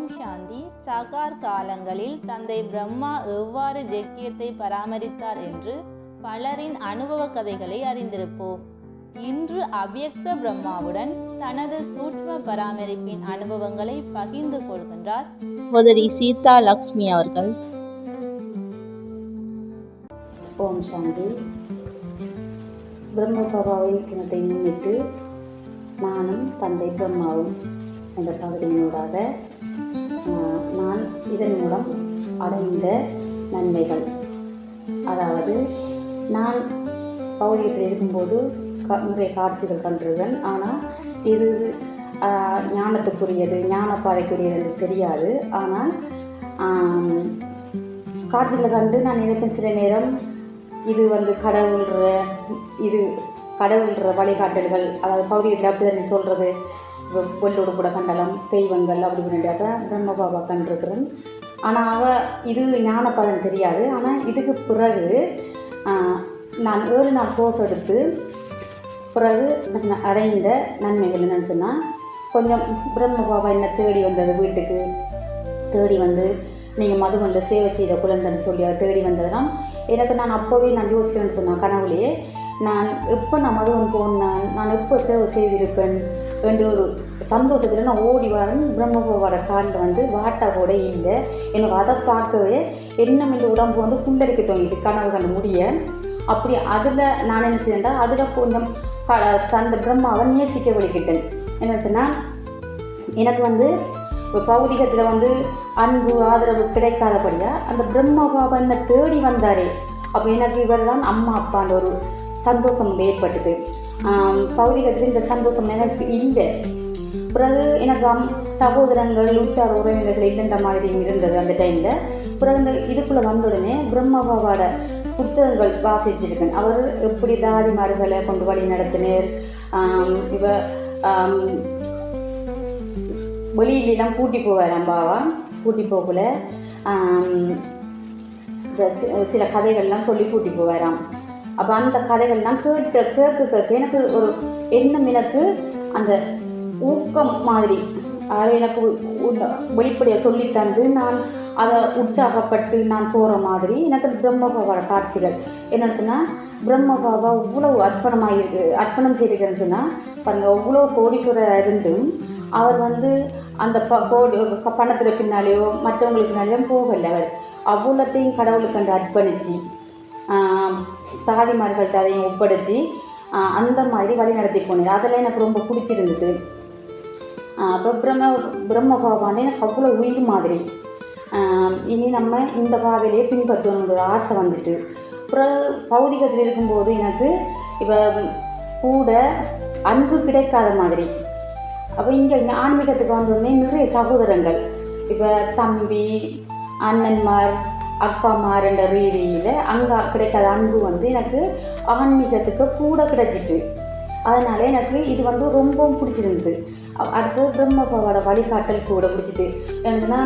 ஓம் சாந்தி சகார் காலங்களில் தந்தை பிரம்மா எவ்வாறு ஜக்கியத்தை பராமரித்தார் என்று பலரின் அனுபவ கதைகளை அறிந்திருப்போம். இன்று அவ்யக்த பிரம்மாவுடன் தனது சூட்ச்ம பராமரிப்பின் அனுபவங்களை பகிர்ந்து கொள்கின்றார் சகோதரி சீதா லக்ஷ்மி அவர்கள். ஓம் சாந்தி பிரம்ம பாபாவின் தினத்தை முன்னிட்டு நானும் தந்தை பிரம்மாவும் என்ற பகுதியினூடாக நான் இதன் மூலம் அடைந்த நன்மைகள். அதாவது நான் பௌரியத்தில் இருக்கும்போது க- நிறைய காட்சிகள் கண்டிருக்கேன் ஆனால் இது ஞானத்துக்குரியது ஞானப்பாதைக்குரியது எனக்கு தெரியாது. ஆனால் காட்சிகளை கண்டு நான் நினைப்பேன் சில நேரம். இது வந்து கடவுள்ற இது கடவுள்ற வழிகாட்டல்கள் அதாவது பௌரியத்தில் அப்படி தான் சொல்கிறது பொல்லோடு கூட கண்டலம் தெய்வங்கள் அப்படி இப்படின்றத பிரம்ம பாபா கண்டிருக்கிறேன் ஆனால் அவ இது ஞானப்பதன் தெரியாது. ஆனால் இதுக்கு பிறகு நான் ஏழு நாள் கோர்ஸ் எடுத்து பிறகு நான் அடைந்த நன்மைகள் என்னன்னு சொன்னால் கொஞ்சம் பிரம்ம பாபா என்னை தேடி வந்தது வீட்டுக்கு. தேடி வந்து நீங்கள் மதுவனில் சேவை செய்கிற குழந்தைன்னு சொல்லி தேடி வந்ததுனா எனக்கு நான் அப்போவே நான் யோசிக்கிறேன்னு சொன்னேன் கனவுலேயே. நான் எப்போ நான் மதுவன் போனேன்? நான் எப்போ சேவை செய்திருப்பேன்? வேண்டிய ஒரு சந்தோஷத்தில் நான் ஓடி வரேன் பிரம்மபாவோட காரில் வந்து வாட்டா கூட இல்லை. எனக்கு அதை பார்க்கவே என்ன இந்த உடம்பு வந்து புல்லரிக்க தோங்கிட்டு கனவு கண்டு முடிய. அப்படி அதில் நான் என்ன செய்யண்டா அதில் கொஞ்சம் க- அந்த பிரம்மாவை நேசிக்க வலிக்கிட்டேன் என்னச்சுன்னா எனக்கு வந்து இப்போ பௌதிகத்தில் வந்து அன்பு ஆதரவு கிடைக்காதபடியாக அந்த பிரம்ம பாபா என்னை தேடி வந்தாரே. அப்போ எனக்கு இவர் தான் அம்மா அப்பான்ற ஒரு சந்தோஷம் ஏற்பட்டது. பௌதிகத்தில் இந்த சந்தோஷம் எனக்கு இல்லை. பிறகு எனக்கு அம் சகோதரங்கள் உற்றார் உறவினர்கள் இல்லைன்ற மாதிரி இருந்தது அந்த டைமில் பிறகு இந்த இதுக்குள்ளே வந்த உடனே பிரம்ம புத்தகங்கள் வாசிச்சிருக்கேன். அவர் எப்படி தாதிமார்களை கொண்டு வழி நடத்தினர். இவ வெளியிலாம் கூட்டி போவார் அம்பாவா கூட்டி போகல இந்த சில கதைகள்லாம் சொல்லி கூட்டி போவாராம். அப்போ அந்த கதைகள்லாம் கேட்டு கேட்க கேட்க எனக்கு ஒரு எண்ணம் எனக்கு அந்த ஊக்கம் மாதிரி அதை எனக்கு வெளிப்படையாக சொல்லி தந்து நான் அதை உற்சாகப்பட்டு நான் போகிற மாதிரி எனக்கு பிரம்மபாவோட காட்சிகள். என்னன்னு சொன்னால் பிரம்மபாபா இவ்வளவு அர்ப்பணமாக இருக்கு அர்ப்பணம் செய்திருக்கிறேன்னு சொன்னால் பாருங்கள் அவ்வளோ கோடீஸ்வரர் இருந்தும் அவர் வந்து அந்த ப கோடி பணத்தில் பின்னாலேயோ மற்றவங்களுக்கு பின்னாலேயோ போகலை அவர். அவ்வளோத்தையும் கடவுளுக்கு அந்த அர்ப்பணித்து தாதிமார்கள்ட்ட அதையும் ஒப்படைச்சி அந்த மாதிரி வழி நடத்தி போனேன் அதெல்லாம் எனக்கு ரொம்ப பிடிச்சிருந்தது. அப்போ பிரம்ம பிரம்ம பகவான் எனக்கு அவ்வளோ உயிர் மாதிரி. இனி நம்ம இந்த பாதையிலே பின்பற்றணுங்கிற ஆசை வந்துட்டு. அப்புறம் பௌதிகத்தில் இருக்கும்போது எனக்கு இப்போ கூட அன்பு கிடைக்காத மாதிரி. அப்போ இங்கே ஆன்மீகத்துக்கு வந்தோடனே நிறைய சகோதரங்கள். இப்போ தம்பி அண்ணன்மார் அப்பா என்ற ரீதியில் அங்கே கிடைக்காத அன்பு வந்து எனக்கு ஆன்மீகத்துக்கு கூட கிடைச்சிட்டு. அதனால எனக்கு இது வந்து ரொம்பவும் பிடிச்சிருந்தது. அடுத்து அடுத்தது பிரம்மபாவோட வழிகாட்டல் கூட பிடிச்சிட்டு. என்னதுன்னா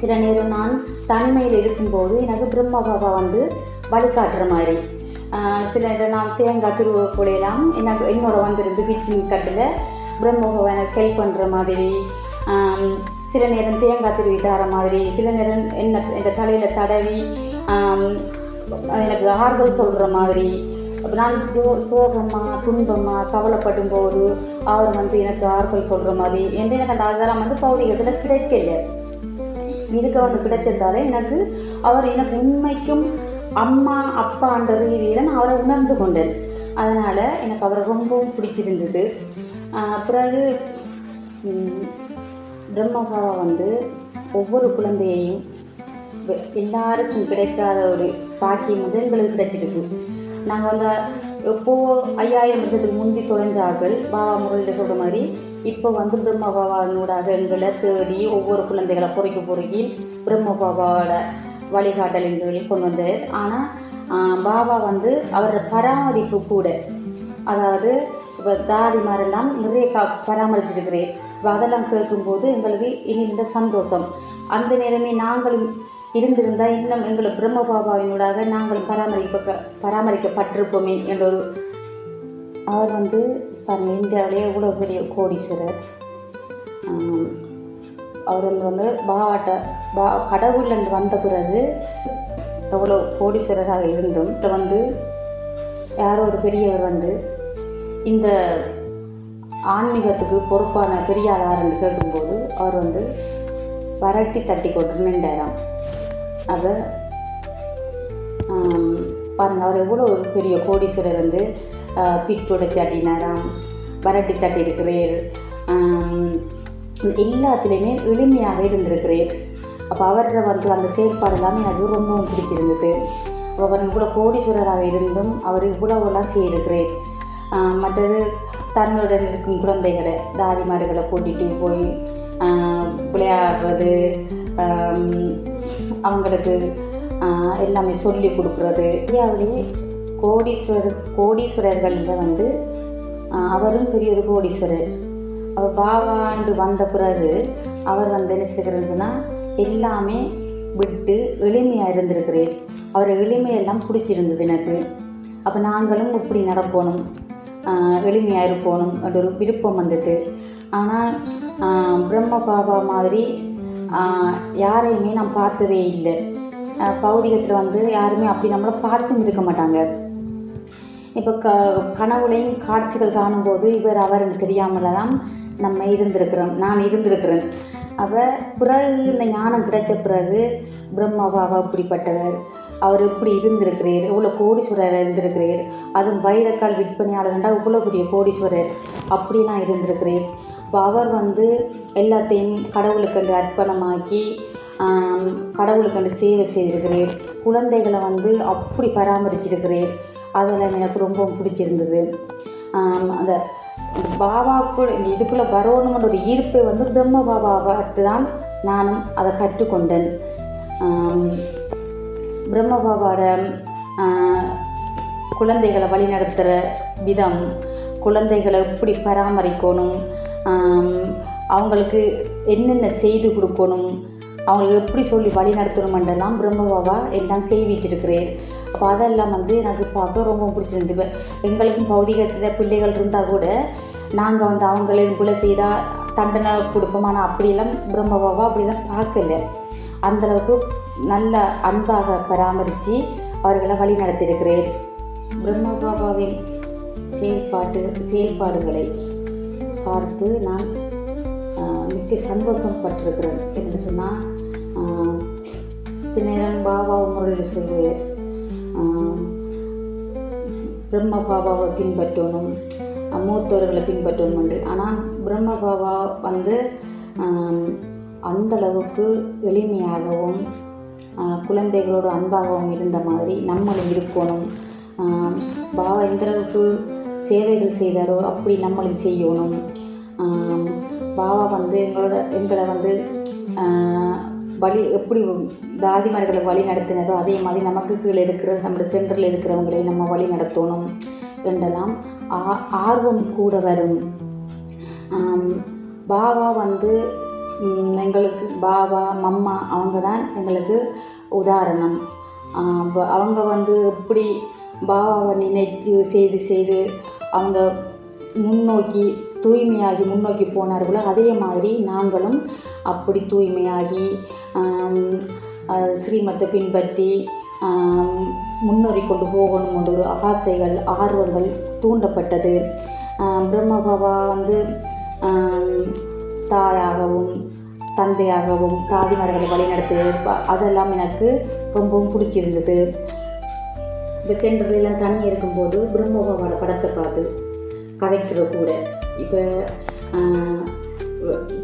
சில நேரம் நான் தனிமையில் இருக்கும்போது எனக்கு பிரம்மபாபா வந்து வழிகாட்டுற மாதிரி. சில நேரம் நான் தேங்காய் திருவ போலையெல்லாம் எனக்கு என்னோட வந்திருந்து கிச்சன் கட்டில் பிரம்மபாபா எனக்கு ஹெல்ப் பண்ணுற மாதிரி சில நேரம் தேங்காய் திருவி தர மாதிரி சில நேரம் என்ன இந்த தலையில் தடவி எனக்கு ஆறுதல் சொல்கிற மாதிரி. நான் சோ- சோகமா துன்பமா கவலைப்படும் போது அவர் வந்து எனக்கு ஆறுதல் சொல்கிற மாதிரி. எந்த எனக்கு அந்த அதெல்லாம் வந்து பௌதிகத்தில் கிடைக்கல. இதுக்கு அவருக்கு கிடைச்சதால எனக்கு அவர் எனக்கு உண்மைக்கும் அம்மா அப்பான்ற ரீதியில் நான் அவரை உணர்ந்து கொண்டேன். அதனால் எனக்கு அவரை ரொம்பவும் பிடிச்சிருந்தது. பிறகு பிரம்மபாவா வந்து ஒவ்வொரு குழந்தையையும் எல்லாருக்கும் கிடைக்காத ஒரு பாக்கியம் வந்து எங்களுக்கு கிடைச்சிருக்கு. நாங்கள் வந்து எப்போ ஐயாயிரம் வருஷத்துக்கு முந்தி தொலைஞ்சார்கள் பாபா முறையில் சொல்கிற மாதிரி இப்போ வந்து பிரம்ம பாபாவினூடாக எங்களை தேடி ஒவ்வொரு குழந்தைகளை பொறுக்கி பொறுக்கி பிரம்ம பாபாவோட வழிகாட்டலின் எங்களுக்கு கொண்டு வந்தது ஆனால் பாபா வந்து அவரோட பராமரிப்பு கூட அதாவது இப்போ தாதிமாரெல்லாம் நிறைய க பராமரிச்சிருக்கிறேன் அதெல்லாம் கேட்கும்போது எங்களுக்கு இனிந்த சந்தோஷம். அந்த நேரமே நாங்களும் இருந்திருந்தால் இன்னும் எங்களை பிரம்ம பாபாவினூடாக நாங்களும் பராமரிக்க பராமரிக்கப்பட்டிருப்போமே என்ற ஒரு அவர் வந்து பாருங்கள் இந்தியாவிலே எவ்வளோ பெரிய கோடீஸ்வரர். அவர் வந்து பாவாட்ட பா கடவுள் என்று வந்த பிறகு எவ்வளோ கோடீஸ்வரராக இருந்தும் இப்போ வந்து யாரோ ஒரு பெரியவர் வந்து இந்த ஆன்மீகத்துக்கு பொறுப்பான பெரிய ஆளாருன்னு கேட்கும்போது அவர் வந்து வரட்டி தட்டி கொண்டு நின்றாராம் அதை பாருங்க அவர் எவ்வளோ ஒரு பெரிய கோடீஸ்வரர் வந்து பிட்டோட சாட்டினாராம் வரட்டி தட்டி இருக்கிறேர் எல்லாத்துலேயுமே எளிமையாக இருந்திருக்கிறேர். அப்போ அவரோட வந்து அந்த செயல்பாடு எல்லாமே எனக்கு ரொம்பவும் பிடிச்சிருந்தது. அவர் இவ்வளோ கோடீஸ்வரராக இருந்தும் அவர் இவ்வளோவெல்லாம் செய்யிருக்கிறேன் மற்றது தன்னுடன் இருக்கும் குழந்தைகளை தாதிமார்களை கூட்டிகிட்டு போய் விளையாடுறது அவங்களுக்கு எல்லாமே சொல்லி கொடுக்குறது. இந்தியாவிலேயே கோடீஸ்வரர் கோடீஸ்வரர்களில் வந்து அவரும் பெரிய ஒரு கோடீஸ்வரர். அவர் பாவாண்டு வந்த பிறகு அவர் வந்து என்ன செய்கிறதுனா எல்லாமே விட்டு எளிமையாக இருந்திருக்கிறேன். அவர் எளிமையெல்லாம் பிடிச்சிருந்தது எனக்கு. அப்போ நாங்களும் இப்படி நடக்கணும். எளிமையாக இருப்போம் என்ற ஒரு விருப்பம் வந்தது ஆனால் பிரம்ம பாபா மாதிரி யாரையுமே நான் பார்த்ததே இல்லை. பௌதிகத்தில் வந்து யாருமே அப்படி நம்மளை பார்த்தும் இருக்க மாட்டாங்க. இப்போ க கனவுலையும் காட்சிகள் காணும்போது இவர் அவர் தெரியாமல் தான் நம்ம இருந்திருக்கிறோம். நான் இருந்திருக்கிறேன். அவ பிறகு இந்த ஞானம் கிடைச்ச பிறகு பிரம்மா பாபா இப்படிப்பட்டவர். அவர் எப்படி இருந்திருக்கிறீர்? இவ்வளோ கோடீஸ்வரர் இருந்திருக்கிறீர். அதுவும் வைரக்கால் விற்பனையாளர்ண்டா இவ்வளோ பெரிய கோடீஸ்வரர் அப்படிலாம் இருந்திருக்கிறீர். இப்போ அவர் வந்து எல்லாத்தையும் கடவுளுக்கண்டு அர்ப்பணமாக்கி கடவுளுக்கு கடவுளுக்கண்டு சேவை செய்திருக்கிறேன் குழந்தைகளை வந்து அப்படி பராமரிச்சிருக்கிறேன் அதெல்லாம் எனக்கு ரொம்ப பிடிச்சிருந்தது. ஆம், அந்த பாபாவுக்கு இதுக்குள்ளே வரணும்னு ஒரு ஈர்ப்பை வந்து பிரம்ம பாபாவாட்டு தான் நானும் அதை கற்றுக்கொண்டேன். பிரம்மபாவோட குழந்தைகளை வழிநடத்துகிற விதம் குழந்தைகளை எப்படி பராமரிக்கணும் அவங்களுக்கு என்னென்ன செய்து கொடுக்கணும் அவங்களுக்கு எப்படி சொல்லி வழி நடத்தணுமென்றெல்லாம் பிரம்மபாபா எல்லாம் செய்விச்சிருக்கிறேன். அப்போ அதெல்லாம் வந்து எனக்கு பார்க்க ரொம்ப பிடிச்சிருந்து எங்களுக்கும் பௌதிகத்தில் பிள்ளைகள் இருந்தால் கூட நாங்கள் வந்து அவங்கள இதுக்குள்ளே செய்தால் தண்டனை கொடுப்போம்? ஆனால் அப்படியெல்லாம் பிரம்மபாபா அப்படிலாம் பார்க்கல. அந்தளவுக்கு நல்ல அன்பாக பராமரித்து அவர்களை வழி நடத்தியிருக்கிறேன். பிரம்ம பாபாவின் செயல்பாட்டு செயல்பாடுகளை பார்த்து நான் மிக்க சந்தோஷம் பட்டிருக்கிறேன் என்று சொன்னால் சில நேரம் பாபா முறையில் சொல்வேன். பிரம்ம பாபாவை பின்பற்றணும் மூத்தவர்களை பின்பற்றணும் உண்டு ஆனால் பிரம்ம பாபா வந்து அந்தளவுக்கு அந்த அளவுக்கு எளிமையாகவும் குழந்தைகளோட குழந்தைகளோடு அன்பாகவும் இருந்த மாதிரி நம்மளும் இருக்கணும். பாபா எந்தளவுக்கு சேவைகள் செய்தாரோ அப்படி நம்மளும் செய்யணும். பாபா வந்து எங்களோட எங்களை வந்து வழி எப்படி தாதிமார்களை வழி நடத்தினதோ அதே மாதிரி நமக்கு கீழே இருக்கிற நம்ம சென்டரில் இருக்கிறவங்களை நம்ம வழி நடத்தணும் என்றெல்லாம் ஆ- ஆர்வம் கூட வரும். பாபா வந்து எங்களுக்கு பாபா மம்மா அவங்க தான் எங்களுக்கு உதாரணம். அவங்க வந்து எப்படி பாபாவை நினைத்து செய்து செய்து அவங்க முன்னோக்கி தூய்மையாகி முன்னோக்கி போனார்களோ அதே மாதிரி நாங்களும் அப்படி தூய்மையாகி ஸ்ரீமத்தை பின்பற்றி ஆம், முன்னேறி கொண்டு போகணும் என்ற ஒரு ஆசைகள் ஆர்வங்கள் தூண்டப்பட்டது. ஆம், பிரம்ம பாபா வந்து தாயாகவும் தந்தையாகவும் தாதிமார்களை வழிநடத்து அதெல்லாம் எனக்கு ரொம்பவும் பிடிச்சிருந்தது. இப்போ சென்டர்லாம் தனி இருக்கும்போது பிரம்மோகவோட படத்தை பார்த்து கதைக்கிற கூட. இப்போ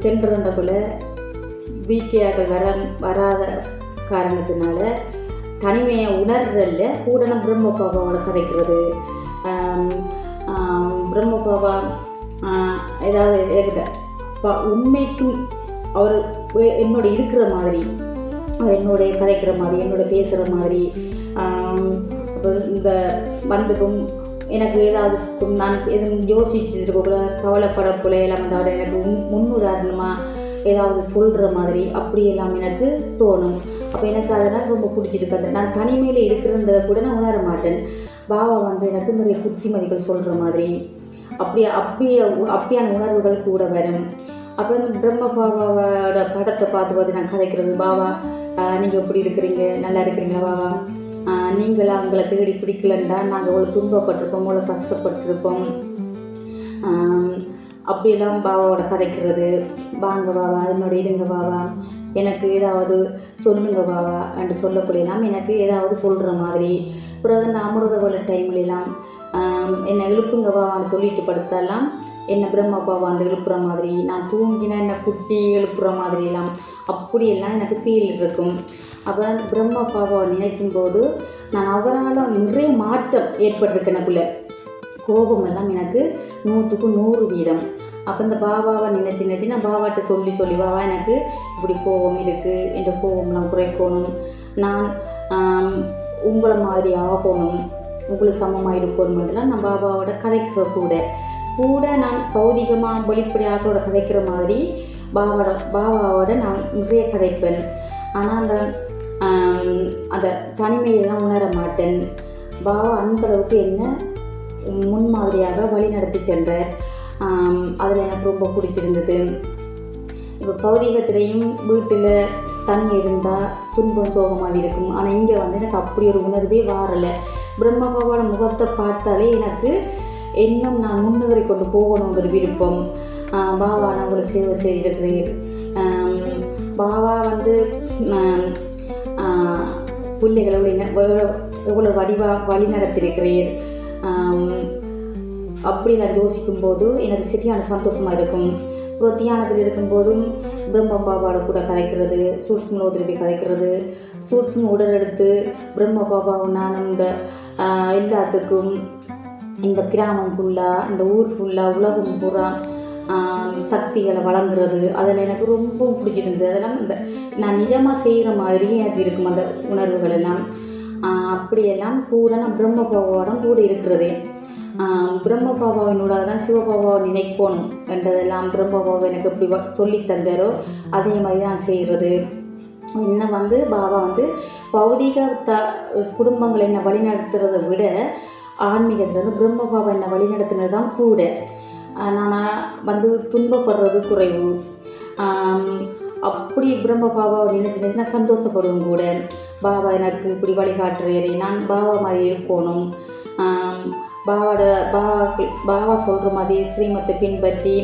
சென்டர்ன்றக்குள்ள வீக்கையாக்கள் வர வராத காரணத்தினால தனிமையை உணர்றதில்ல கூட நம்ம கதைக்கிறது. ஆம், ஏதாவது என்கிட்ட ப- உண்மைக்கும் அவர் என்னோட இருக்கிற மாதிரி அவர் என்னோட கதைக்கிற மாதிரி என்னோட பேசுகிற மாதிரி இந்த வந்துக்கும் எனக்கு ஏதாவது நான் எதுவும் யோசிச்சுட்டு கவலைப்பட புலையெல்லாம் வந்து அவர் எனக்கு முன் உதாரணமாக ஏதாவது சொல்கிற மாதிரி அப்படியெல்லாம் எனக்கு தோணும். அப்போ எனக்கு அதெல்லாம் ரொம்ப பிடிச்சிருக்கு. நான் தனிமையில் இருக்கிறன்றதை கூட நான் உணர மாட்டேன். பாபா வந்து எனக்கு நிறைய புத்திமதிகள் சொல்கிற மாதிரி அப்படியே அப்படியே அப்படியான உணர்வுகள் கூட வரும். அப்புறம் இந்த பிரம்ம பாபாவோட படத்தை பார்த்து பார்த்து நான் கதைக்கிறது. பாபா நீங்கள் எப்படி இருக்கிறீங்க? நல்லா இருக்கிறீங்களா பாபா? நீங்களாம் நீங்களா? தேடி பிடிக்கலண்டா நாங்கள் அவ்வளோ துன்பப்பட்டிருப்போம் அவ்வளோ கஷ்டப்பட்டிருப்போம். ஆம், அப்படியெல்லாம் பாபாவோட கதைக்கிறது. வாங்க பாபா என்னோட இருங்க பாபா. எனக்கு ஏதாவது சொல்லுங்க பாபா என்று சொல்லக்கூடியலாம் எனக்கு ஏதாவது சொல்கிற மாதிரி. பிறகு இந்த அமிர்த வேலை டைம்லாம் என்னை எழுப்புங்க பாபான்னு சொல்லிட்டு படுத்தாலாம். என்னை பிரம்மா பாபா அந்த எழுப்புற மாதிரி நான் தூங்கினா என்னை குட்டி எழுப்புற மாதிரிலாம் அப்படியெல்லாம் எனக்கு ஃபீல் இருக்கும். அப்புறம் பிரம்ம பாபாவை நினைக்கும் போது நான் அவரால் நிறைய மாற்றம் ஏற்பட்டிருக்கு எனக்குள்ளே. கோபம் எல்லாம் எனக்கு நூற்றுக்கு நூறு வீதம். அப்போ இந்த பாபாவை நினச்சி நினச்சி நான் பாபாட்ட சொல்லி சொல்லி பாபா எனக்கு இப்படி கோபம் இருக்குது என்ற கோபம்லாம் குறைக்கணும். நான் உங்களை மாதிரி ஆகணும் உங்களுக்கு சமமாக இருக்கணும்ன்றலாம் நான் பாபாவோட கதைக்க கூட கூட நான் பௌதிகமாக வெளிப்படையாக கதைக்கிற மாதிரி பாபாவோட பாபாவோட நான் நிறைய கதைப்பேன் ஆனால் அந்த அந்த தனிமையெல்லாம் உணர மாட்டேன். பாபா அந்தளவுக்கு என்ன முன்மாதிரியாக வழி நடத்தி சென்றார். அதில் எனக்கு ரொம்ப பிடிச்சிருந்தது. இப்போ பௌதிகத்திலையும் வீட்டில் தண்ணி இருந்தால் துன்பம் சோகமாக இருக்கும். ஆனால் இங்கே வந்து எனக்கு அப்படி ஒரு உணர்வே வாரலை. பகவான் முகத்தை பார்த்தாலே எனக்கு இன்னும் நான் முன்னேறி கொண்டு போகணுங்கிற விருப்பம் பாபா நான் ஒரு சேவை செய்திருக்கிறேன். பாபா வந்து ஆம், ஆஹ், பிள்ளைகளை எவ்வளோ வடிவா வழி நடத்திருக்கிறீர் அப்படி நான் யோசிக்கும்போது எனக்கு சரியான சந்தோஷமாக இருக்கும். ஒரு தியானத்தில் இருக்கும்போதும் பிரம்ம பாபாவோட கூட கதைக்கிறது சூட்சும திருப்பி கதைக்கிறது. சூட்சும உடல் எடுத்து பிரம்ம பாபாவும் நானும் இந்த எல்லாத்துக்கும் இந்த கிராமம் ஃபுல்லாக இந்த ஊர் ஃபுல்லாக உலகம் பூரா சக்திகளை வழங்குறது. அதில் எனக்கு ரொம்ப பிடிச்சிருந்தது. அதெல்லாம் இந்த நான் நிஜமாக செய்கிற மாதிரியே அது இருக்கும் அந்த உணர்வுகள் எல்லாம். அப்படியெல்லாம் கூட நான் பிரம்ம பாபாவோட கூட இருக்கிறதே. பிரம்ம பாபாவினோட தான் சிவபாபாவை நினைக்கணும் என்றதெல்லாம் பிரம்ம பாபா எனக்கு எப்படி சொல்லி சொல்லித் தந்தாரோ அதே மாதிரி தான் செய்கிறது. என்ன வந்து பாபா வந்து பௌதிக த குடும்பங்களை என்னை வழிநடத்துறதை விட ஆன்மீகத்தில் வந்து பிரம்ம பாபா என்னை வழிநடத்துனது தான் கூட நான் வந்து துன்பப்படுறது குறைவு. அப்படி பிரம்ம பாபாவை நினைச்சு நான் சந்தோஷப்படுவோம் கூட. பாபா எனக்கு இப்படி வழிகாட்டுறேன் நான் பாபா மாதிரி இருக்கணும். பாபாவோட பாபா பாபா சொல்கிற மாதிரி ஸ்ரீமத்தை பின்பற்றி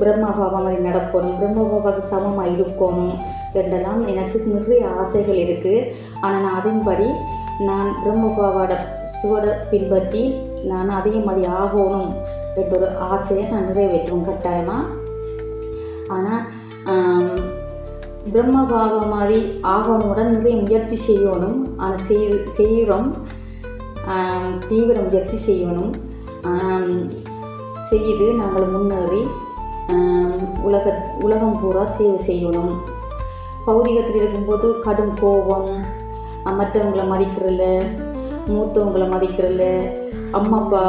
பிரம்ம பாபா மாதிரி நடக்கணும். பிரம்ம பாபாவுக்கு சமமாக இருக்கணும் என்றெல்லாம் எனக்கு நிறைய ஆசைகள் இருக்குது ஆனால் நான் அதன்படி நான் பிரம்ம பாபாவோட சுவடை பின்பற்றி நான் அதே மாதிரி ஆகணும் என்ற ஒரு ஆசையை நான் நிறைவேற்றுவேன் கட்டாயமாக ஆனால் பிரம்ம பாபா மாதிரி ஆகணுடன் நிறைய முயற்சி செய்யணும். ஆனால் செய் செய்கிறோம். தீவிர முயற்சி செய்யணும். செய்து நாங்கள் முன்னேறி உலக உலகம் பூரா சேவை செய்யணும். பௌதிகத்தில் இருக்கும்போது கடும் கோபம் மற்றவங்களை மதிக்கிறதில்ல மூத்தவங்களை மதிக்கிறதில்ல அம்மா அப்பா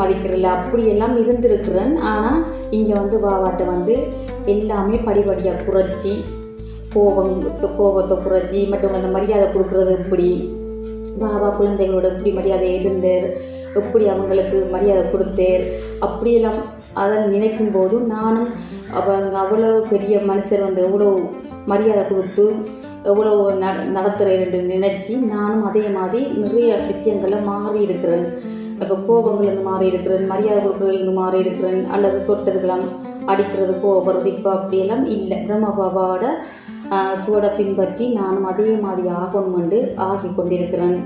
மதிக்கிறதில்ல அப்படியெல்லாம் இருந்திருக்கிறேன். ஆனால் இங்கே வந்து பாபாட்ட வந்து எல்லாமே படிப்படியாக குறைச்சி கோபம் கோபத்தை குறைச்சி மற்றவங்க அந்த மரியாதை கொடுக்குறது இப்படி பாபா குழந்தைகளோட எப்படி மரியாதை இருந்தார்? எப்படி அவங்களுக்கு மரியாதை கொடுத்தேர்? அப்படியெல்லாம் அதை நினைக்கும் போது நானும் அவங்க அவ்வளோ பெரிய மனுஷர் வந்து எவ்வளோ மரியாதை கொடுத்து எவ்வளோ நட நடத்துகிறேன் என்று நினச்சி நானும் அதே மாதிரி நிறைய விஷயங்களில் மாறி இருக்கிறேன். இப்போ கோபங்கள்லேருந்து மாறி இருக்கிறேன் மரியாதை கொடுக்குறதுலேருந்து மாறி இருக்கிறேன் அல்லது தொட்டதுக்கெல்லாம் அடிக்கிறது கோபப்படுறது இப்போ அப்படியெல்லாம் இல்லை. பிரம்ம பாபாவோட சுவடை பின்பற்றி நானும் அதே மாதிரி ஆகணும் கொண்டு ஆகி கொண்டிருக்கிறேன்